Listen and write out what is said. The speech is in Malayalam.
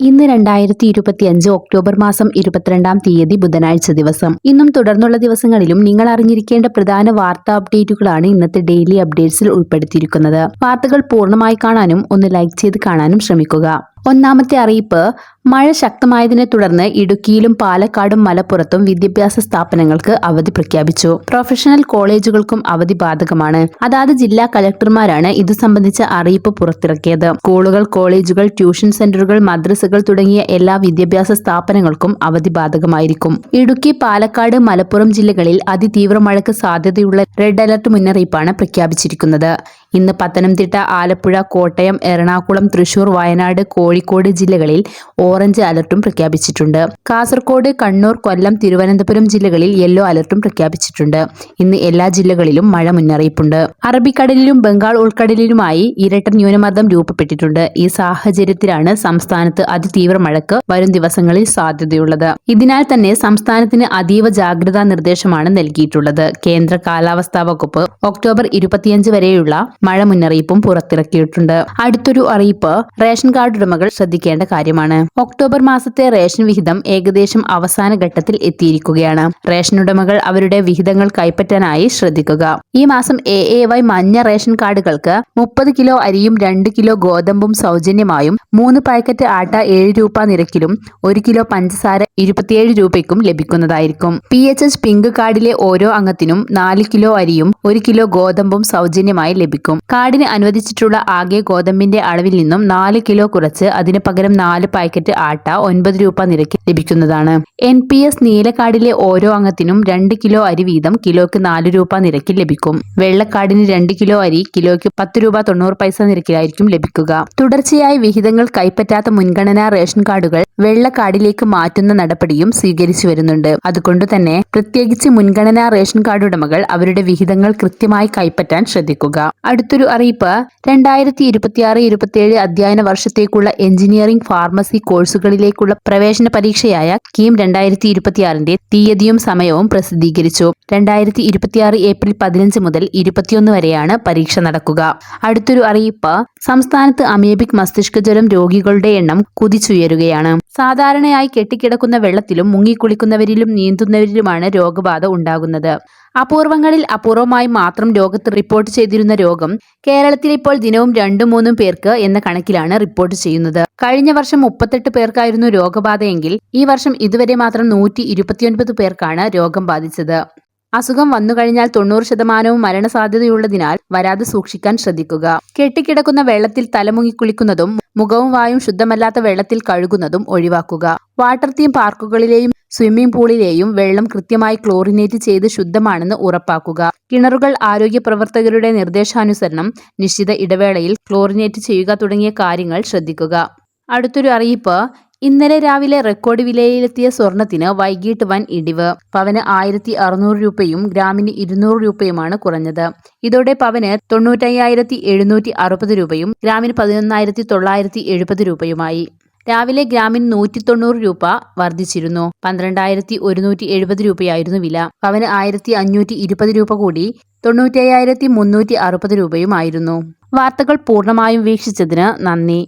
ഇന്ന് രണ്ടായിരത്തി ഇരുപത്തി അഞ്ച് ഒക്ടോബർ മാസം ഇരുപത്തിരണ്ടാം തീയതി ബുധനാഴ്ച ദിവസം. ഇന്നും തുടർന്നുള്ള ദിവസങ്ങളിലും നിങ്ങൾ അറിഞ്ഞിരിക്കേണ്ട പ്രധാന വാർത്താ അപ്ഡേറ്റുകളാണ് ഇന്നത്തെ ഡെയിലി അപ്ഡേറ്റ്സിൽ ഉൾപ്പെടുത്തിയിരിക്കുന്നത്. വാർത്തകൾ പൂർണമായി കാണാനും ഒന്ന് ലൈക്ക് ചെയ്ത് കാണാനും ശ്രമിക്കുക. ഒന്നാമത്തെ അറിയിപ്പ് മഴ ശക്തമായതിനെ തുടർന്ന് ഇടുക്കിയിലും പാലക്കാടും മലപ്പുറത്തും വിദ്യാഭ്യാസ സ്ഥാപനങ്ങൾക്ക് അവധി പ്രഖ്യാപിച്ചു. പ്രൊഫഷണൽ കോളേജുകൾക്കും അവധി ബാധകമാണ്. അതാത് ജില്ലാ കലക്ടർമാരാണ് ഇതു സംബന്ധിച്ച അറിയിപ്പ് പുറത്തിറക്കിയത്. സ്കൂളുകൾ കോളേജുകൾ ട്യൂഷൻ സെന്ററുകൾ മദ്രസകൾ തുടങ്ങിയ എല്ലാ വിദ്യാഭ്യാസ സ്ഥാപനങ്ങൾക്കും അവധി ബാധകമായിരിക്കും. ഇടുക്കി പാലക്കാട് മലപ്പുറം ജില്ലകളിൽ അതിതീവ്ര മഴയ്ക്ക് സാധ്യതയുള്ള റെഡ് അലർട്ട് മുന്നറിയിപ്പാണ് പ്രഖ്യാപിച്ചിരിക്കുന്നത്. ഇന്ന് പത്തനംതിട്ട ആലപ്പുഴ കോട്ടയം എറണാകുളം തൃശൂർ വയനാട് കോഴിക്കോട് ജില്ലകളിൽ ഓറഞ്ച് അലർട്ടും പ്രഖ്യാപിച്ചിട്ടുണ്ട്. കാസർകോട് കണ്ണൂർ കൊല്ലം തിരുവനന്തപുരം ജില്ലകളിൽ യെല്ലോ അലർട്ടും പ്രഖ്യാപിച്ചിട്ടുണ്ട്. ഇന്ന് എല്ലാ ജില്ലകളിലും മഴ മുന്നറിയിപ്പുണ്ട്. അറബിക്കടലിലും ബംഗാൾ ഉൾക്കടലിലുമായി ഇരട്ട ന്യൂനമർദ്ദം രൂപപ്പെട്ടിട്ടുണ്ട്. ഈ സാഹചര്യത്തിലാണ് സംസ്ഥാനത്ത് അതിതീവ്ര മഴയ്ക്ക് വരും ദിവസങ്ങളിൽ സാധ്യതയുള്ളത്. ഇതിനാൽ തന്നെ സംസ്ഥാനത്തിന് അതീവ ജാഗ്രതാ നിർദ്ദേശമാണ് നൽകിയിട്ടുള്ളത്. കേന്ദ്ര കാലാവസ്ഥാ വകുപ്പ് ഒക്ടോബർ ഇരുപത്തിയഞ്ച് വരെയുള്ള മഴ മുന്നറിയിപ്പും പുറത്തിറക്കിയിട്ടുണ്ട്. അടുത്തൊരു അറിയിപ്പ് റേഷൻ കാർഡ് ഉടമകൾ ശ്രദ്ധിക്കേണ്ട കാര്യമാണ്. ഒക്ടോബർ മാസത്തെ റേഷൻ വിഹിതം ഏകദേശം അവസാന ഘട്ടത്തിൽ എത്തിയിരിക്കുകയാണ്. റേഷൻ ഉടമകൾ അവരുടെ വിഹിതങ്ങൾ കൈപ്പറ്റാനായി ശ്രദ്ധിക്കുക. ഈ മാസം എ എ വൈ മഞ്ഞ റേഷൻ കാർഡുകൾക്ക് മുപ്പത് കിലോ അരിയും രണ്ട് കിലോ ഗോതമ്പും സൗജന്യമായും മൂന്ന് പാക്കറ്റ് ആട്ട ഏഴ് രൂപ നിരക്കിലും ഒരു കിലോ പഞ്ചസാര ഇരുപത്തിയേഴ് രൂപയ്ക്കും ലഭിക്കുന്നതായിരിക്കും. പി എച്ച് എച്ച് പിങ്ക് കാർഡിലെ ഓരോ അംഗത്തിനും നാല് കിലോ അരിയും ഒരു കിലോ ഗോതമ്പും സൗജന്യമായി ലഭിക്കും. കാർഡിന് അനുവദിച്ചിട്ടുള്ള ആകെ ഗോതമ്പിന്റെ അളവിൽ നിന്നും നാല് കിലോ കുറച്ച് അതിന് പകരം നാല് പാക്കറ്റ് ആട്ട ഒൻപത് രൂപ നിരക്കിൽ ലഭിക്കുന്നതാണ്. എൻ പി എസ് നീലക്കാടിലെ ഓരോ അംഗത്തിനും രണ്ട് കിലോ അരി വീതം കിലോയ്ക്ക് നാല് രൂപ നിരക്കിൽ ലഭിക്കും. വെള്ളക്കാടിന് രണ്ട് കിലോ അരി കിലോയ്ക്ക് പത്ത് രൂപ തൊണ്ണൂറ് പൈസ നിരക്കിലായിരിക്കും ലഭിക്കുക. തുടർച്ചയായി വിഹിതങ്ങൾ കൈപ്പറ്റാത്ത മുൻഗണനാ റേഷൻ കാർഡുകൾ വെള്ളക്കാടിലേക്ക് മാറ്റുന്ന നടപടിയും സ്വീകരിച്ചു വരുന്നുണ്ട്. അതുകൊണ്ട് തന്നെ പ്രത്യേകിച്ച് മുൻഗണനാ റേഷൻ കാർഡ് ഉടമകൾ അവരുടെ വിഹിതങ്ങൾ കൃത്യമായി കൈപ്പറ്റാൻ ശ്രദ്ധിക്കുക. അടുത്തൊരു അറിയിപ്പ്. രണ്ടായിരത്തി ഇരുപത്തിയാറ് ഇരുപത്തിയേഴ് അധ്യയന വർഷത്തേക്കുള്ള എഞ്ചിനീയറിംഗ് ഫാർമസി കോഴ്സുകളിലേക്കുള്ള പ്രവേശന പരീക്ഷയായ കീം രണ്ടായിരത്തി ഇരുപത്തിയാറിന്റെ തീയതിയും സമയവും പ്രസിദ്ധീകരിച്ചു. രണ്ടായിരത്തി ഇരുപത്തിയാറ് ഏപ്രിൽ പതിനഞ്ച് മുതൽ ഇരുപത്തിയൊന്ന് വരെയാണ് പരീക്ഷ നടക്കുക. അടുത്തൊരു അറിയിപ്പ്. സംസ്ഥാനത്ത് അമേബിക് മസ്തിഷ്ക ജ്വരം രോഗികളുടെ എണ്ണം കുതിച്ചുയരുകയാണ്. സാധാരണയായി കെട്ടിക്കിടക്കുന്ന വെള്ളത്തിലും മുങ്ങിക്കുളിക്കുന്നവരിലും നീന്തുന്നവരിലുമാണ് രോഗബാധ ഉണ്ടാകുന്നത്. അപൂർവങ്ങളിൽ അപൂർവമായി മാത്രം ലോകത്ത് റിപ്പോർട്ട് ചെയ്തിരുന്ന രോഗം കേരളത്തിൽ ഇപ്പോൾ ദിനവും രണ്ടും മൂന്നും പേർക്ക് എന്ന കണക്കിലാണ് റിപ്പോർട്ട് ചെയ്യുന്നത്. കഴിഞ്ഞ വർഷം മുപ്പത്തെട്ട് പേർക്കായിരുന്നു രോഗബാധയെങ്കിൽ ഈ വർഷം ഇതുവരെ മാത്രം നൂറ്റി ഇരുപത്തിയൊൻപത് പേർക്കാണ് രോഗം ബാധിച്ചത്. അസുഖം വന്നു കഴിഞ്ഞാൽ തൊണ്ണൂറ് ശതമാനവും മരണസാധ്യതയുള്ളതിനാൽ വരാതെ സൂക്ഷിക്കാൻ ശ്രദ്ധിക്കുക. കെട്ടിക്കിടക്കുന്ന വെള്ളത്തിൽ തലമുങ്ങി കുളിക്കുന്നതും മുഖവും വായും ശുദ്ധമല്ലാത്ത വെള്ളത്തിൽ കഴുകുന്നതും ഒഴിവാക്കുക. വാട്ടർ തീം പാർക്കുകളിലെയും സ്വിമ്മിംഗ് പൂളിലെയും വെള്ളം കൃത്യമായി ക്ലോറിനേറ്റ് ചെയ്ത് ശുദ്ധമാണെന്ന് ഉറപ്പാക്കുക. കിണറുകൾ ആരോഗ്യ പ്രവർത്തകരുടെ നിർദ്ദേശാനുസരണം നിശ്ചിത ഇടവേളയിൽ ക്ലോറിനേറ്റ് ചെയ്യുക തുടങ്ങിയ കാര്യങ്ങൾ ശ്രദ്ധിക്കുക. അടുത്തൊരു അറിയിപ്പ് ഇന്നലെ രാവിലെ റെക്കോർഡ് വിലയിലെത്തിയ സ്വർണത്തിന് വൈകിട്ട് വൻ ഇടിവ്. പവന് ആയിരത്തി അറുന്നൂറ് രൂപയും ഗ്രാമിന് ഇരുന്നൂറ് രൂപയുമാണ് കുറഞ്ഞത്. ഇതോടെ പവന് തൊണ്ണൂറ്റയ്യായിരത്തി എഴുന്നൂറ്റി അറുപത് രൂപയും ഗ്രാമിന് പതിനൊന്നായിരത്തി തൊള്ളായിരത്തി എഴുപത് രൂപയുമായി. രാവിലെ ഗ്രാമിന് നൂറ്റി തൊണ്ണൂറ് രൂപ വർദ്ധിച്ചിരുന്നു. പന്ത്രണ്ടായിരത്തി ഒരുന്നൂറ്റി എഴുപത് രൂപയായിരുന്നു വില. പവന് ആയിരത്തി അഞ്ഞൂറ്റി ഇരുപത് രൂപ കൂടി തൊണ്ണൂറ്റി അയ്യായിരത്തി മുന്നൂറ്റി അറുപത് രൂപയുമായിരുന്നു. വാർത്തകൾ പൂർണമായും വീക്ഷിച്ചതിന് നന്ദി.